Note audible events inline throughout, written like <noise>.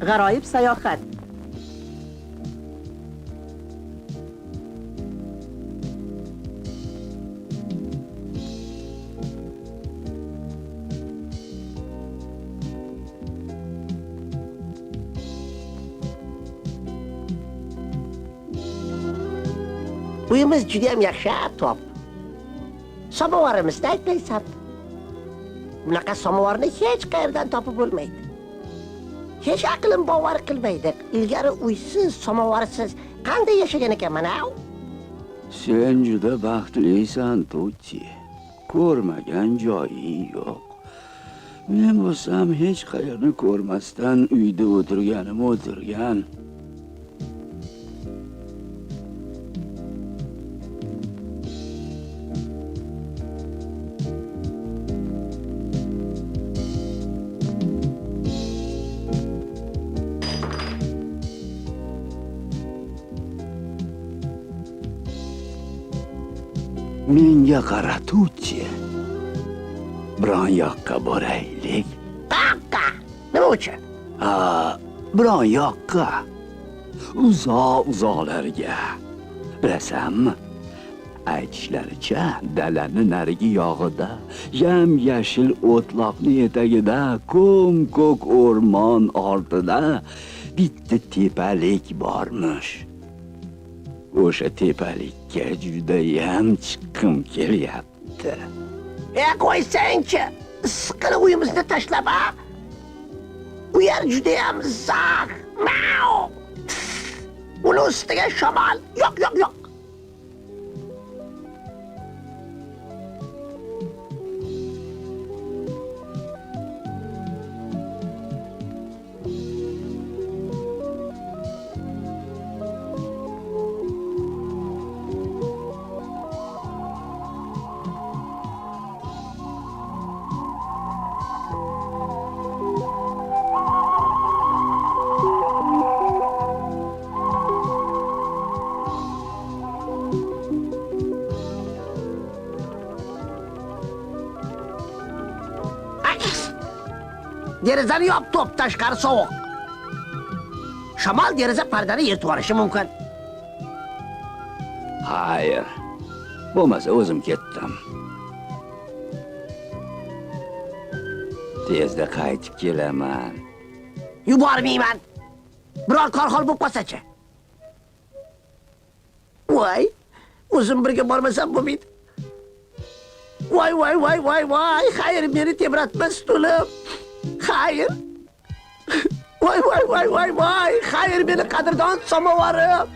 G'aroyib sayohat. Uyimiz judayam yaxshi top. Samovarimizni aytmaysan. Bunaqa samovarni hech qayerdan topib bo'lmaydi. Hech aqlim bovar qilmaydi. Ilgari uysiz, samovarsiz qanday yashagan ekanman a? Sen juda baxtlisan, Tutti. Ko'rmagan joyi yo'q. Men bo'lsam hech qayerni ko'rmasdan uyda o'tirganim o'tirgan. Menga qara, Tutti. Biron yoqqa boraylik. Qaqqa. Nima uchun? Ha, biron yoqqa. Uzoq uzoqlarga. Bilasanmi? Aytishlaricha, dalani narigi yog'ida, yam yashil o'tloqni etagida, ko'm ko'k o'rmon ortida bitta tepalik bormish. O'sha tepalikka judayam chiqqim kelyapti. E qo'ysangchi. Issiqqina uyimizni tashlab a? U yer judayam zax. Mau. Uni ustiga shamol. Yo'q, yo'q, yo'q. Derazani yop top tashqari sovuq. Shamol deraza pardani yirtib yuborishi mumkin. Hayır. Bo'lmasa o'zim ketdim. Tezda qaytib kelaman. Yubormayman. Biror korxol bo'lib qolsachi. Voy, o'zim birga bormasam bo'lmaydi. Voy, voy, voy, voy, voy, xayr, meni tebratma stulim. Xayr. Voy, voy, voy, voy, voy, xayr, meni qadrdon samovarim.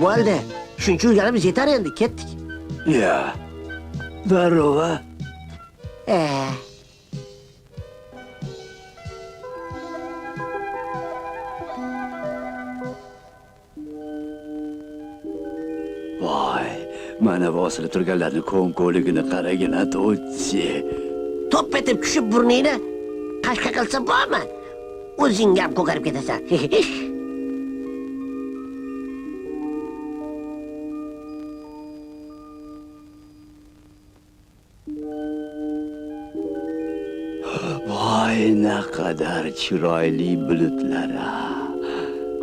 Bo'ldi. Shuncha uylarimiz yetar endi, ketdik. Ya. A? Ee, Voy, mana bosilib turganlarni ko'm-ko'ligini qaragin, To'tsi. to'p etib tushib burningni qashqa qilsa bormi? Ham ko'karib ketasan. <laughs> naqadar chiroyli bulutlar a.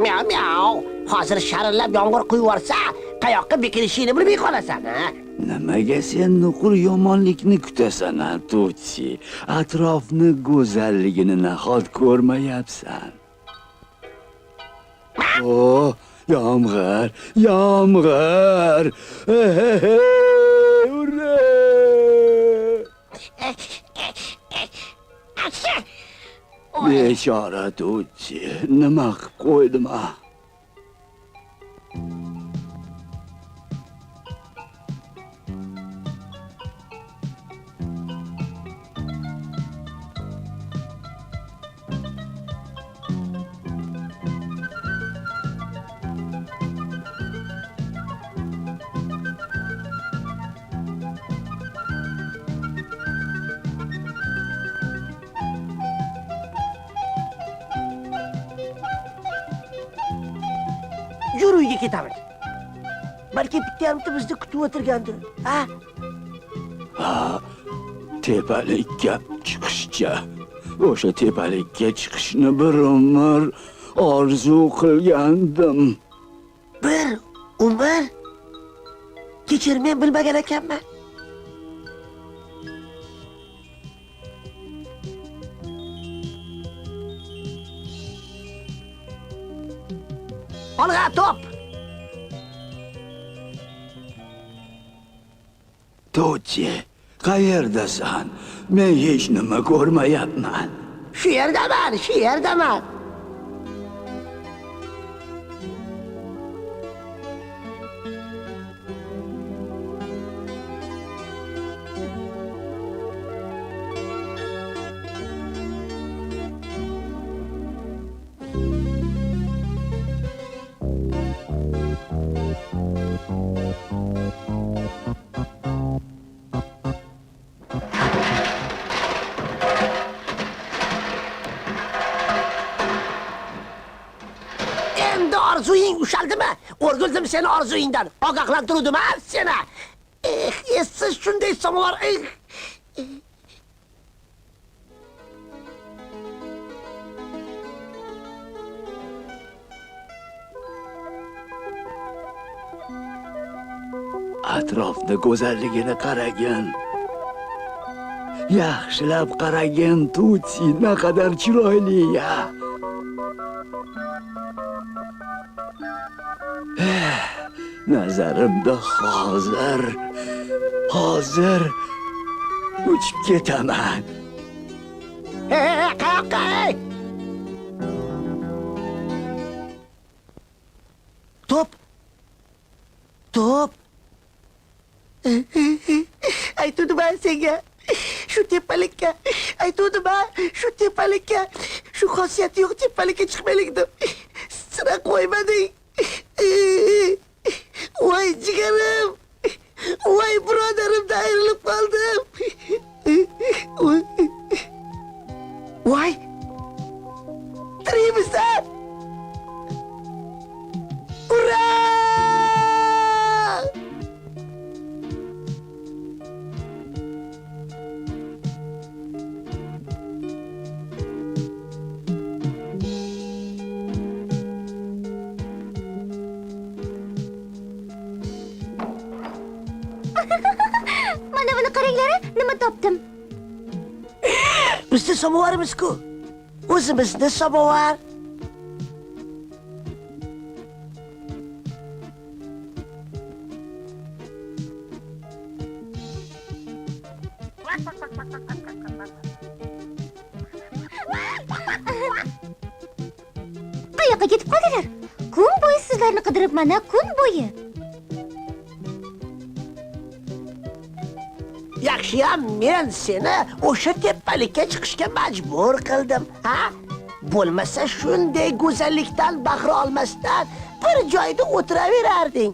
Miau miau. Hozir sharillab yomg'ir quyib yuborsa, qayoqqa bekilishingni bilmay qolasan, ha? Nimaga sen nuqul yomonlikni kutasan, a, To'tsi? Atrofni go'zalligini nahot ko'rmayapsan? O, yomg'ir, yomg'ir! <laughs> 别小了东西那么贵的吗 uyga ketamiz balki bitta yarimta bizni kutib o'tirgandir ha? Tepalikka chiqishcha o'sha tepalikka chiqishni bir umr orzu qilgandim bir umr kechir men bilmagan ekanman olg'a to'p. To'chi qayerdasan men hech nima ko'rmayapman shu yerdaman shu yerdaman endi orzuying ushaldimi? O'rgildim seni orzuyingdan ogohlantiruvdim a seni. Eh, eh essiz shunday samovar eh, eh. atrofni go'zalligini qaragin. Yaxshilab qaragin tutsi naqadar chiroyli ya nazarimda hozir hozir uchib ketaman Hey, hey? to'p. To'p. Aytuvdim a senga shu tepalikka aytuvdim a shu tepalikka shu xosiyati yo'q tepalikka chiqmaylik deb sira qo'ymading voy Vay ciğerim. Vay brotherım da bizni samovarimiz-ku o'zimizni samovar Qayoqqa ketib qoldilar? Kun bo'yi sizlarni qidiribman, kun bo'yi. Yaxshiyam men seni o'sha tepalikka chiqishga majbur qildim ha? Bo'lmasa shunday go'zallikdan bahra olmasdan bir joyda o'tiraverarding